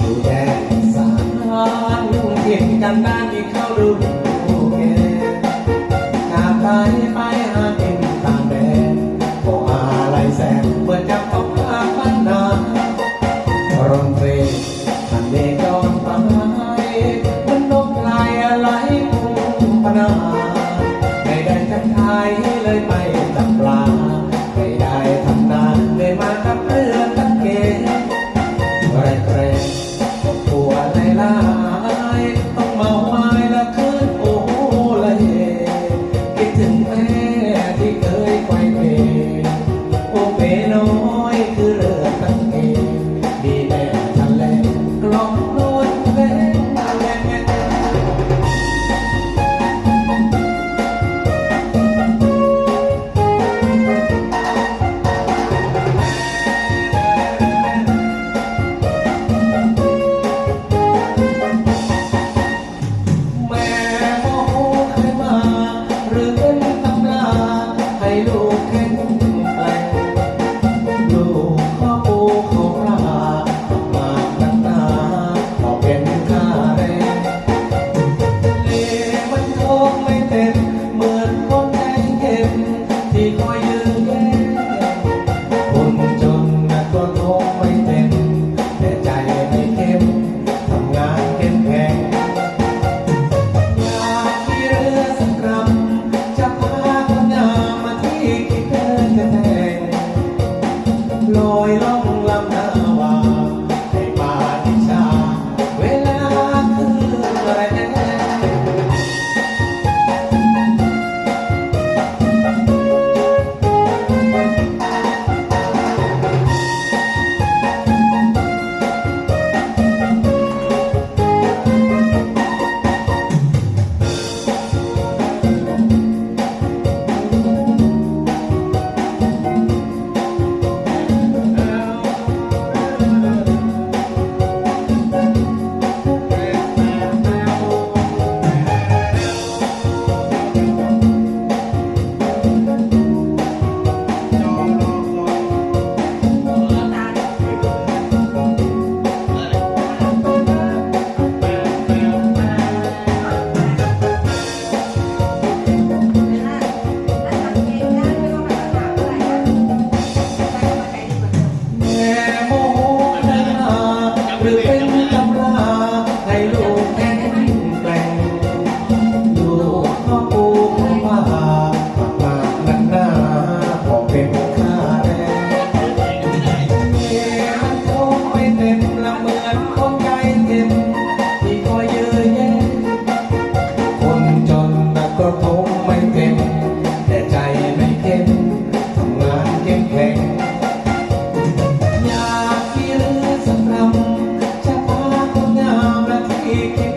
ดูแดลสามร้อนลุงเก็บกันบ้านที่เข้ารู้แกนาไปไปหากินตามแดนก็อะไรแสบเปิดกับต้องภาพบ้านนาร้องเพลงทะเลดอนไปมันนกลายอะไรภูมิปัญหาไม่ได้จะกทายเลยไปตาม que